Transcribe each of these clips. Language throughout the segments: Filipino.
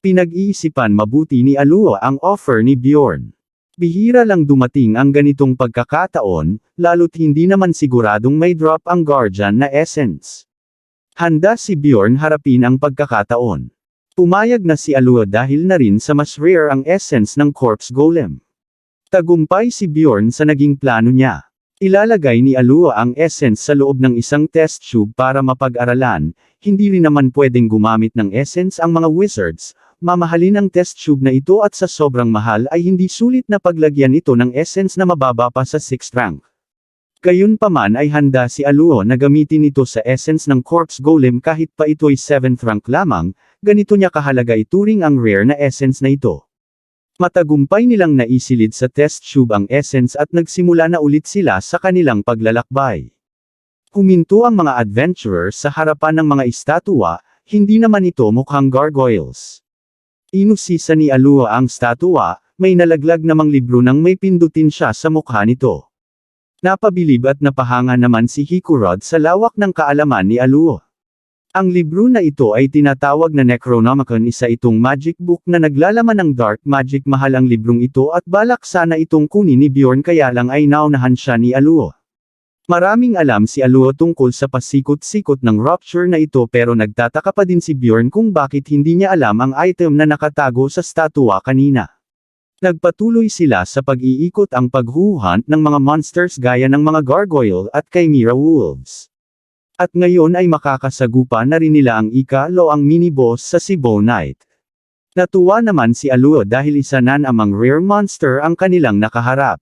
Pinag-iisipan mabuti ni Alua ang offer ni Bjorn. Bihira lang dumating ang ganitong pagkakataon, lalo't hindi naman siguradong may drop ang Guardian na essence. Handa si Bjorn harapin ang pagkakataon. Pumayag na si Alua dahil na rin sa mas rare ang essence ng Corpse Golem. Tagumpay si Bjorn sa naging plano niya. Ilalagay ni Alua ang essence sa loob ng isang test tube para mapag-aralan, hindi rin naman pwedeng gumamit ng essence ang mga wizards, mamahalin ang test tube na ito at sa sobrang mahal ay hindi sulit na paglagyan ito ng essence na mababa pa sa 6th rank. Gayunpaman ay handa si Aluo na gamitin ito sa essence ng Corpse Golem kahit pa ito'y 7th rank lamang, ganito niya kahalaga ituring ang rare na essence na ito. Matagumpay nilang naisilid sa test tube ang essence at nagsimula na ulit sila sa kanilang paglalakbay. Huminto ang mga adventurers sa harapan ng mga estatwa, hindi naman ito mukhang gargoyles. Inusisa ni Alua ang statwa, may nalaglag namang libro nang may pindutin siya sa mukha nito. Napabilib at napahanga naman si Hikurod sa lawak ng kaalaman ni Alua. Ang libro na ito ay tinatawag na Necronomicon isa itong magic book na naglalaman ng dark magic mahal ang librong ito at balak sana itong kunin ni Bjorn kaya lang ay naunahan siya ni Aluo. Maraming alam si Aluo tungkol sa pasikot-sikot ng rupture na ito pero nagtataka pa din si Bjorn kung bakit hindi niya alam ang item na nakatago sa statua kanina. Nagpatuloy sila sa pag-iikot ang paghuhunt ng mga monsters gaya ng mga gargoyle at chimera wolves. At ngayon ay makakasagupa na rin nila ang ikalo ang mini-boss sa Cebu Night. Natuwa naman si Aluo dahil isa nan amang rare monster ang kanilang nakaharap.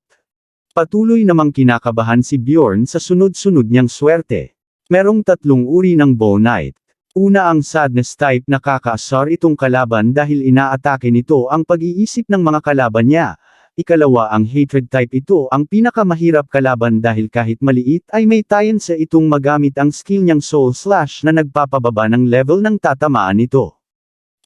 Patuloy namang kinakabahan si Bjorn sa sunod-sunod niyang swerte. Merong tatlong uri ng Bow Knight. Una ang sadness type na kakaasar itong kalaban dahil inaatake nito ang pag-iisip ng mga kalaban niya, Ikalawa ang hatred type ito ang pinakamahirap kalaban dahil kahit maliit ay may tayan sa itong magamit ang skill niyang soul slash na nagpapababa ng level ng tatamaan nito.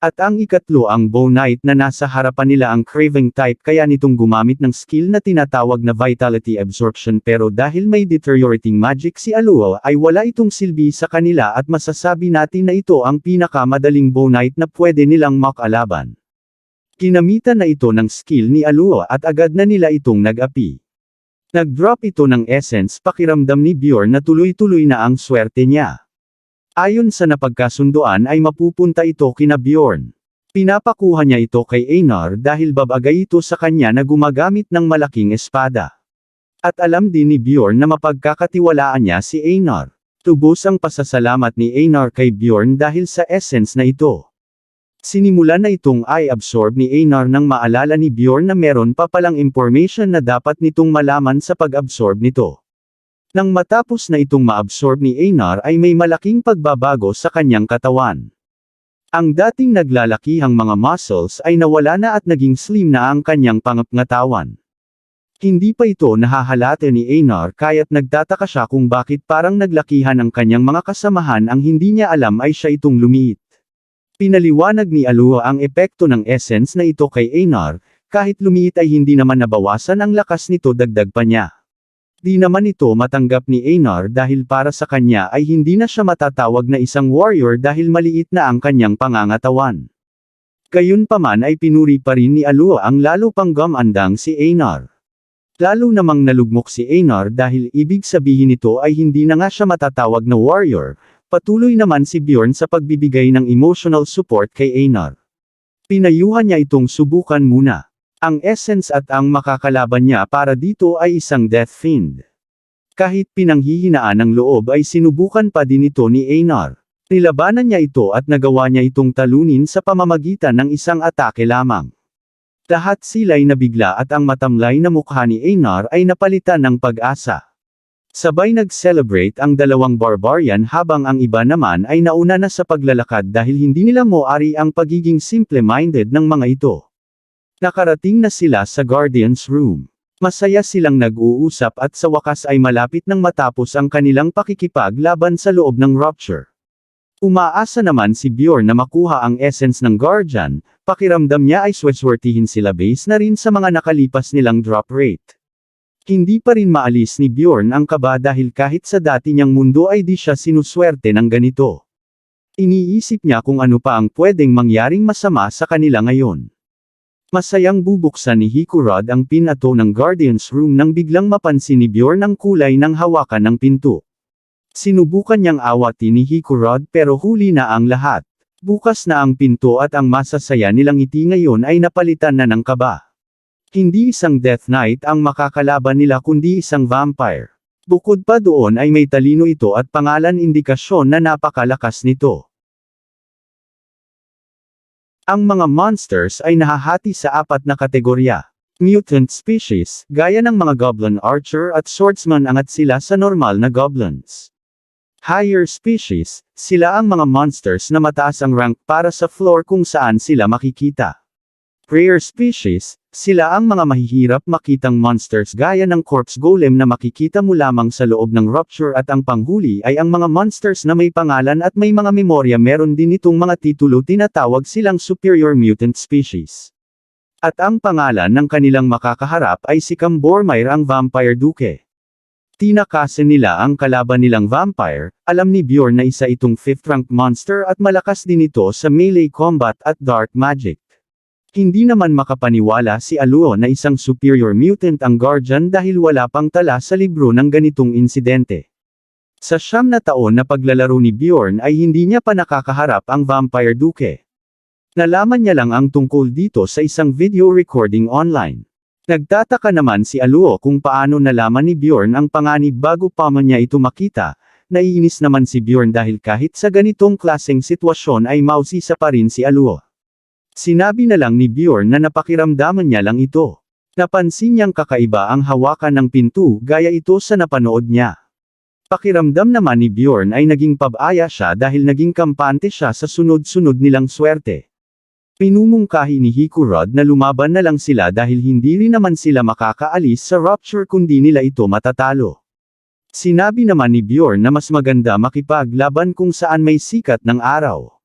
At ang ikatlo ang bow knight na nasa harapan nila ang craving type kaya nitong gumamit ng skill na tinatawag na vitality absorption pero dahil may deteriorating magic si Aluo ay wala itong silbi sa kanila at masasabi natin na ito ang pinakamadaling bow knight na pwede nilang makalaban. Kinamitan na ito ng skill ni Aluo at agad na nila itong nag-api. Nag-drop ito ng essence pakiramdam ni Bjorn na tuloy-tuloy na ang swerte niya. Ayon sa napagkasunduan ay mapupunta ito kina Bjorn. Pinapakuha niya ito kay Einar dahil babagay ito sa kanya na gumagamit ng malaking espada. At alam din ni Bjorn na mapagkakatiwalaan niya si Einar. Tubos ang pasasalamat ni Einar kay Bjorn dahil sa essence na ito. Sinimula na itong i-absorb ni Einar nang maalala ni Bjorn na meron pa palang information na dapat nitong malaman sa pag-absorb nito. Nang matapos na itong maabsorb ni Einar ay may malaking pagbabago sa kanyang katawan. Ang dating naglalakihang mga muscles ay nawala na at naging slim na ang kanyang pangapangatawan. Hindi pa ito nahahalata ni Einar kaya't nagtataka siya kung bakit parang naglakihan ang kanyang mga kasamahan ang hindi niya alam ay siya itong lumiit. Pinaliwanag ni Alua ang epekto ng essence na ito kay Einar, kahit lumiit ay hindi naman nabawasan ang lakas nito dagdag pa niya. Di naman ito matanggap ni Einar dahil para sa kanya ay hindi na siya matatawag na isang warrior dahil maliit na ang kanyang pangangatawan. Gayunpaman ay pinuri pa rin ni Alua ang lalo pang gumandang si Einar. Lalo namang nalugmok si Einar dahil ibig sabihin nito ay hindi na nga siya matatawag na warrior, Patuloy naman si Bjorn sa pagbibigay ng emotional support kay Einar. Pinayuhan niya itong subukan muna. Ang essence at ang makakalaban niya para dito ay isang death fiend. Kahit pinanghihinaan ng loob ay sinubukan pa din ito ni Einar. Nilabanan niya ito at nagawa niya itong talunin sa pamamagitan ng isang atake lamang. Lahat sila'y nabigla at ang matamlay na mukha ni Einar ay napalitan ng pag-asa. Sabay nag-celebrate ang dalawang barbarian habang ang iba naman ay nauna na sa paglalakad dahil hindi nila moari ang pagiging simple-minded ng mga ito. Nakarating na sila sa Guardian's Room. Masaya silang nag-uusap at sa wakas ay malapit nang matapos ang kanilang pakikipag laban sa loob ng Rupture. Umaasa naman si Bjorn na makuha ang essence ng Guardian, pakiramdam niya ay sweswertihin sila base na rin sa mga nakalipas nilang drop rate. Hindi pa rin maalis ni Bjorn ang kaba dahil kahit sa dati niyang mundo ay di siya sinuswerte ng ganito. Iniisip niya kung ano pa ang pwedeng mangyaring masama sa kanila ngayon. Masayang bubuksan ni Hikurod ang pinato ng Guardian's Room nang biglang mapansin ni Bjorn ang kulay ng hawakan ng pinto. Sinubukan niyang awatin ni Hikurod pero huli na ang lahat. Bukas na ang pinto at ang masasaya nilang ngiti ngayon ay napalitan na ng kaba. Hindi isang Death Knight ang makakalaban nila kundi isang vampire. Bukod pa doon ay may talino ito at pangalan indikasyon na napakalakas nito. Ang mga monsters ay nahahati sa apat na kategorya. Mutant species, gaya ng mga goblin archer at swordsman angat sila sa normal na goblins. Higher species, sila ang mga monsters na mataas ang rank para sa floor kung saan sila makikita. Prayer species, sila ang mga mahihirap makitang monsters gaya ng corpse golem na makikita mo lamang sa loob ng rupture at ang panghuli ay ang mga monsters na may pangalan at may mga memorya meron din itong mga titulo tinatawag silang superior mutant species. At ang pangalan ng kanilang makakaharap ay si Cambormire ang Vampire Duke. Tinakasan nila ang kalaban nilang vampire, alam ni Bjorn na isa itong 5th rank monster at malakas din ito sa melee combat at dark magic. Hindi naman makapaniwala si Aluo na isang superior mutant ang Guardian dahil wala pang tala sa libro ng ganitong insidente. Sa siyam na taon na paglalaro ni Bjorn ay hindi niya pa nakakaharap ang Vampire Duke. Nalaman niya lang ang tungkol dito sa isang video recording online. Nagtataka naman si Aluo kung paano nalaman ni Bjorn ang panganib bago pa man niya ito makita, naiinis naman si Bjorn dahil kahit sa ganitong klaseng sitwasyon ay mausisa pa rin si Aluo. Sinabi na lang ni Bjorn na napakiramdaman niya lang ito. Napansin niyang kakaiba ang hawakan ng pinto gaya ito sa napanood niya. Pakiramdam naman ni Bjorn ay naging pabaya siya dahil naging kampante siya sa sunod-sunod nilang swerte. Pinumungkahi ni Hikurod na lumaban na lang sila dahil hindi rin naman sila makakaalis sa rupture kundi nila ito matatalo. Sinabi naman ni Bjorn na mas maganda makipaglaban kung saan may sikat ng araw.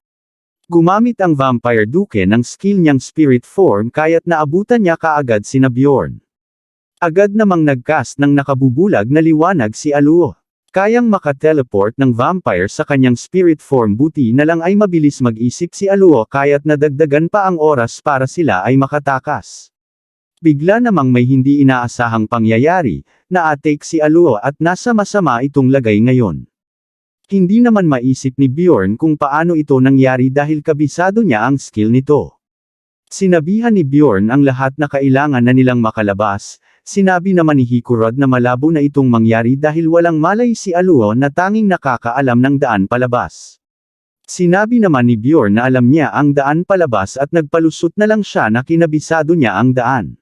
Gumamit ang Vampire Duke ng skill niyang spirit form kaya't naabutan niya kaagad sina Bjorn. Agad namang nagcast ng nakabubulag na liwanag si Aluo. Kayang makateleport ng vampire sa kanyang spirit form buti na lang ay mabilis mag-isip si Aluo kaya't nadagdagan pa ang oras para sila ay makatakas. Bigla namang may hindi inaasahang pangyayari, na-atake si Aluo at nasa masama itong lagay ngayon. Hindi naman maisip ni Bjorn kung paano ito nangyari dahil kabisado niya ang skill nito. Sinabihan ni Bjorn ang lahat na kailangan na nilang makalabas, sinabi naman ni Hikurod na malabo na itong mangyari dahil walang malay si Aluo na tanging nakakaalam ng daan palabas. Sinabi naman ni Bjorn na alam niya ang daan palabas at nagpalusot na lang siya na kinabisado niya ang daan.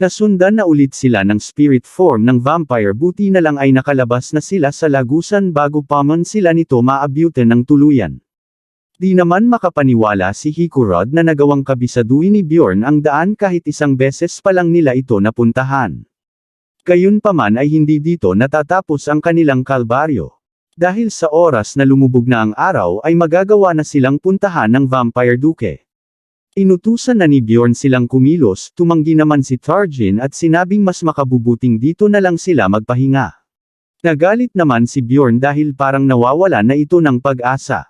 Nasundan na ulit sila ng spirit form ng vampire buti na lang ay nakalabas na sila sa lagusan bago pa man sila nito maabutan ng tuluyan. Di naman makapaniwala si Hikurod na nagawang kabisaduin ni Bjorn ang daan kahit isang beses pa lang nila ito napuntahan. Gayunpaman ay hindi dito natatapos ang kanilang kalbaryo. Dahil sa oras na lumubog na ang araw ay magagawa na silang puntahan ng Vampire Duke. Inutusan na ni Bjorn silang kumilos, tumanggi naman si Tarjin at sinabing mas makabubuting dito na lang sila magpahinga. Nagalit naman si Bjorn dahil parang nawawala na ito ng pag-asa.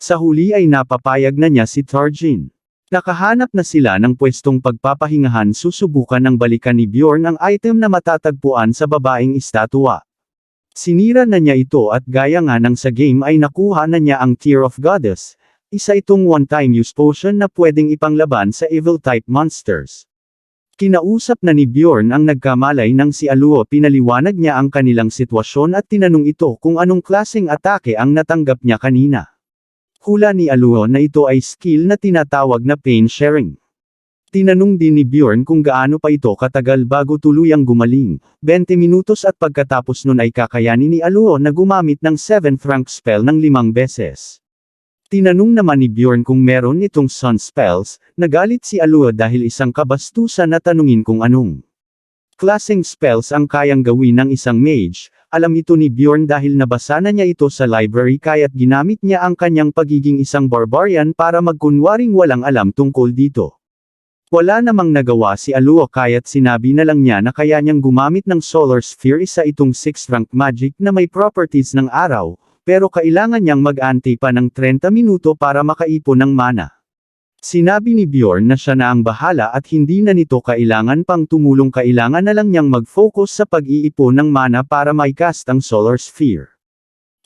Sa huli ay napapayag na niya si Tarjin. Nakahanap na sila ng pwestong pagpapahingahan susubukan ng balikan ni Bjorn ang item na matatagpuan sa babaeng estatwa. Sinira na niya ito at gaya nga ng sa game ay nakuha na niya ang Tear of Goddess, isa itong one-time use potion na pwedeng ipanglaban sa evil-type monsters. Kinausap na ni Bjorn ang nagkamalay nang si Aluo pinaliwanag niya ang kanilang sitwasyon at tinanong ito kung anong klaseng atake ang natanggap niya kanina. Hula ni Aluo na ito ay skill na tinatawag na pain sharing. Tinanong din ni Bjorn kung gaano pa ito katagal bago tuluyang gumaling, 20 minutos at pagkatapos nun ay kakayanin ni Aluo na gumamit ng 7th rank spell ng limang beses. Tinanong naman ni Bjorn kung meron itong sun spells, nagalit si Alua dahil isang kabastusan na tanungin kung anong klaseng spells ang kayang gawin ng isang mage, alam ito ni Bjorn dahil nabasa na niya ito sa library kaya't ginamit niya ang kanyang pagiging isang barbarian para magkunwaring walang alam tungkol dito. Wala namang nagawa si Alua kaya't sinabi na lang niya na kaya niyang gumamit ng Solar Sphere isa itong 6th rank magic na may properties ng araw, pero kailangan niyang mag-ante pa ng 30 minuto para makaipon ng mana. Sinabi ni Bjorn na siya na ang bahala at hindi na nito kailangan pang tumulong kailangan na lang niyang mag-focus sa pag-iipon ng mana para maikast ang Solar Sphere.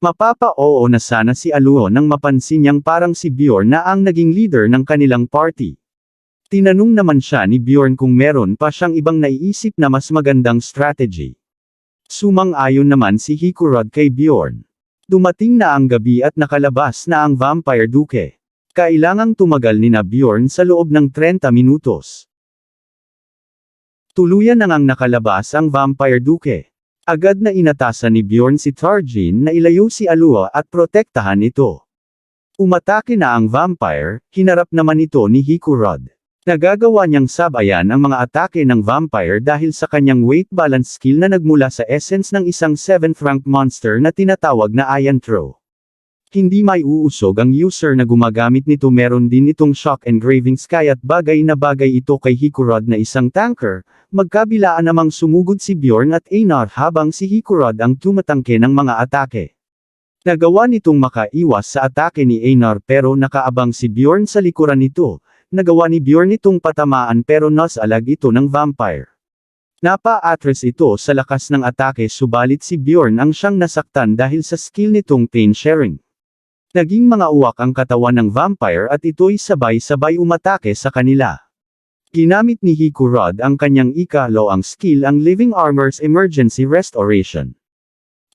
Mapapa-oo na sana si Aluo nang mapansin niyang parang si Bjorn na ang naging leader ng kanilang party. Tinanong naman siya ni Bjorn kung meron pa siyang ibang naiisip na mas magandang strategy. Sumang-ayon naman si Hikurod kay Bjorn. Dumating na ang gabi at nakalabas na ang Vampire Duke. Kailangang tumagal ni Bjorn sa loob ng 30 minutos. Tuluyan na ngang nakalabas ang Vampire Duke. Agad na inatasan ni Bjorn si Tarjin na ilayo si Alua at protektahan ito. Umatake na ang vampire, hinarap naman ito ni Hikurod. Nagagawa niyang sabayan ang mga atake ng vampire dahil sa kanyang weight balance skill na nagmula sa essence ng isang 7th rank monster na tinatawag na Iron Throw. Hindi may uusog ang user na gumagamit nito meron din itong shock engraving sky at bagay na bagay ito kay Hikurod na isang tanker, magkabilaan namang sumugod si Bjorn at Einar habang si Hikurod ang tumatangke ng mga atake. Nagawa nitong makaiwas sa atake ni Einar pero nakaabang si Bjorn sa likuran nito, nagawa ni Bjorn itong patamaan pero nasalag ito ng vampire. Napa-atras ito sa lakas ng atake subalit si Bjorn ang siyang nasaktan dahil sa skill nitong pain sharing. Naging mga uwak ang katawan ng vampire at ito'y sabay-sabay umatake sa kanila. Ginamit ni Hikurod ang kanyang ikaloang skill ang Living Armor's Emergency Restoration.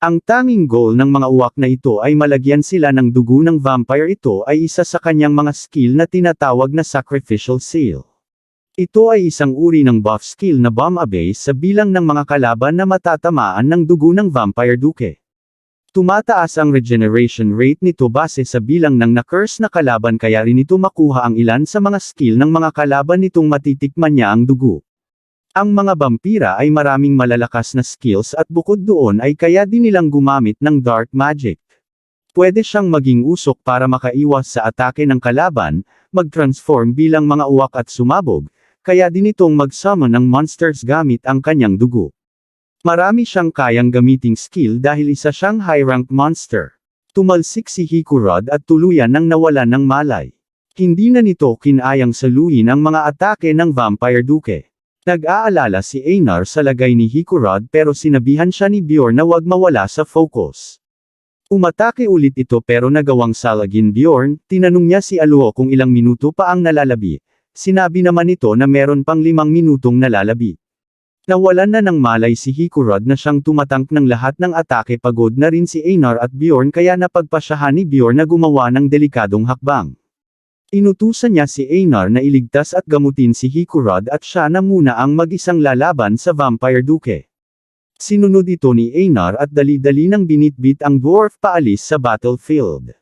Ang tanging goal ng mga uwak na ito ay malagyan sila ng dugo ng vampire ito ay isa sa kanyang mga skill na tinatawag na Sacrificial Seal. Ito ay isang uri ng buff skill na bomb abase sa bilang ng mga kalaban na matatamaan ng dugo ng Vampire Duke. Tumataas ang regeneration rate nito base sa bilang ng na-curse na kalaban kaya rin ito makuha ang ilan sa mga skill ng mga kalaban nitong matitikman niya ang dugo. Ang mga vampira ay maraming malalakas na skills at bukod doon ay kaya din nilang gumamit ng dark magic. Pwede siyang maging usok para makaiwas sa atake ng kalaban, mag-transform bilang mga uwak at sumabog, kaya din itong mag-summon ng monsters gamit ang kanyang dugo. Marami siyang kayang gamiting skill dahil isa siyang high-rank monster. Tumalsik si Hikurod at tuluyan nang nawalan ng malay. Hindi na nito kinayang saluhin ang mga atake ng Vampire Duke. Nag-aalala si Einar sa lagay ni Hikurod pero sinabihan siya ni Bjorn na wag mawala sa focus. Umatake ulit ito pero nagawang salagin Bjorn, tinanong niya si Aluo kung ilang minuto pa ang nalalabi. Sinabi naman nito na meron pang limang minutong nalalabi. Nawalan na ng malay si Hikurod na siyang tumatank ng lahat ng atake pagod na rin si Einar at Bjorn kaya napagpasyahan ni Bjorn na gumawa ng delikadong hakbang. Inutusan niya si Einar na iligtas at gamutin si Hikurod at siya na muna ang mag-isang lalaban sa Vampire Duke. Sinunod ito ni Einar at dali-dali nang binitbit ang dwarf paalis sa battlefield.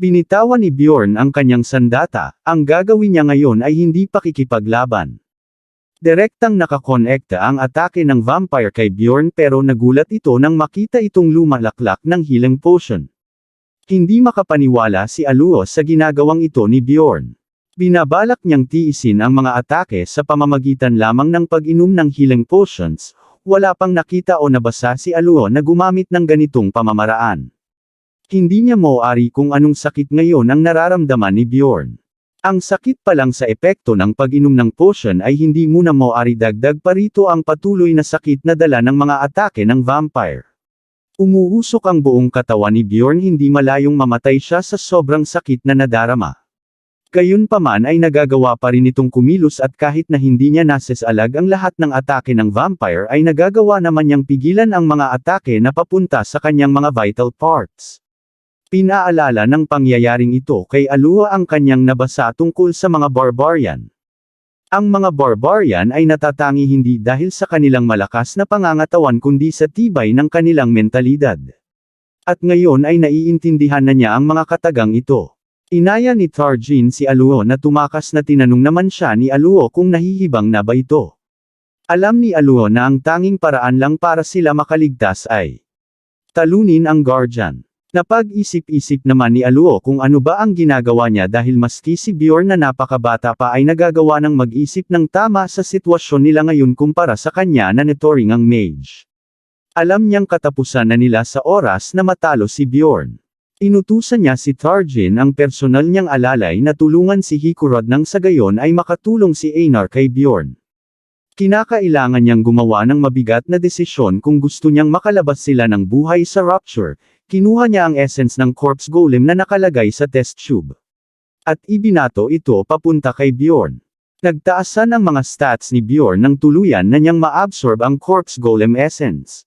Binitawan ni Bjorn ang kanyang sandata, ang gagawin niya ngayon ay hindi pakikipaglaban. Direktang nakakonekta ang atake ng vampire kay Bjorn pero nagulat ito nang makita itong lumalaklak ng healing potion. Hindi makapaniwala si Aluo sa ginagawang ito ni Bjorn. Binabalak niyang tiisin ang mga atake sa pamamagitan lamang ng pag-inom ng healing potions, wala pang nakita o nabasa si Aluo na gumamit ng ganitong pamamaraan. Hindi niya mauari kung anong sakit ngayon ang nararamdaman ni Bjorn. Ang sakit pa lang sa epekto ng pag-inom ng potion ay hindi muna maaari dagdag pa rito ang patuloy na sakit na dala ng mga atake ng vampire. Umuusok ang buong katawan ni Bjorn hindi malayong mamatay siya sa sobrang sakit na nadarama. Gayunpaman ay nagagawa pa rin itong kumilos at kahit na hindi niya nasesalag ang lahat ng atake ng vampire ay nagagawa naman niyang pigilan ang mga atake na papunta sa kanyang mga vital parts. Pinaalala ng pangyayaring ito kay Alua ang kanyang nabasa tungkol sa mga barbarian. Ang mga barbarian ay natatangi hindi dahil sa kanilang malakas na pangangatawan kundi sa tibay ng kanilang mentalidad. At ngayon ay naiintindihan na niya ang mga katagang ito. Inaya ni Tarjin si Aluo na tumakas na tinanong naman siya ni Aluo kung nahihibang na ba ito. Alam ni Aluo na ang tanging paraan lang para sila makaligtas ay talunin ang guardian. Napag-isip-isip naman ni Aluo kung ano ba ang ginagawa niya dahil maski si Bjorn na napakabata pa ay nagagawa ng mag-isip ng tama sa sitwasyon nila ngayon kumpara sa kanya na netoring ang mage. Alam niyang katapusan na nila sa oras na matalo si Bjorn. Inutusan niya si Tarjin ang personal niyang alalay na tulungan si Hikurod nang sa gayon ay makatulong si Einar kay Bjorn. Kinakailangan niyang gumawa ng mabigat na desisyon kung gusto niyang makalabas sila ng buhay sa rupture, kinuha niya ang essence ng corpse golem na nakalagay sa test tube. At ibinato ito papunta kay Bjorn. Nagtaasan ang mga stats ni Bjorn ng tuluyan na niyang maabsorb ang corpse golem essence.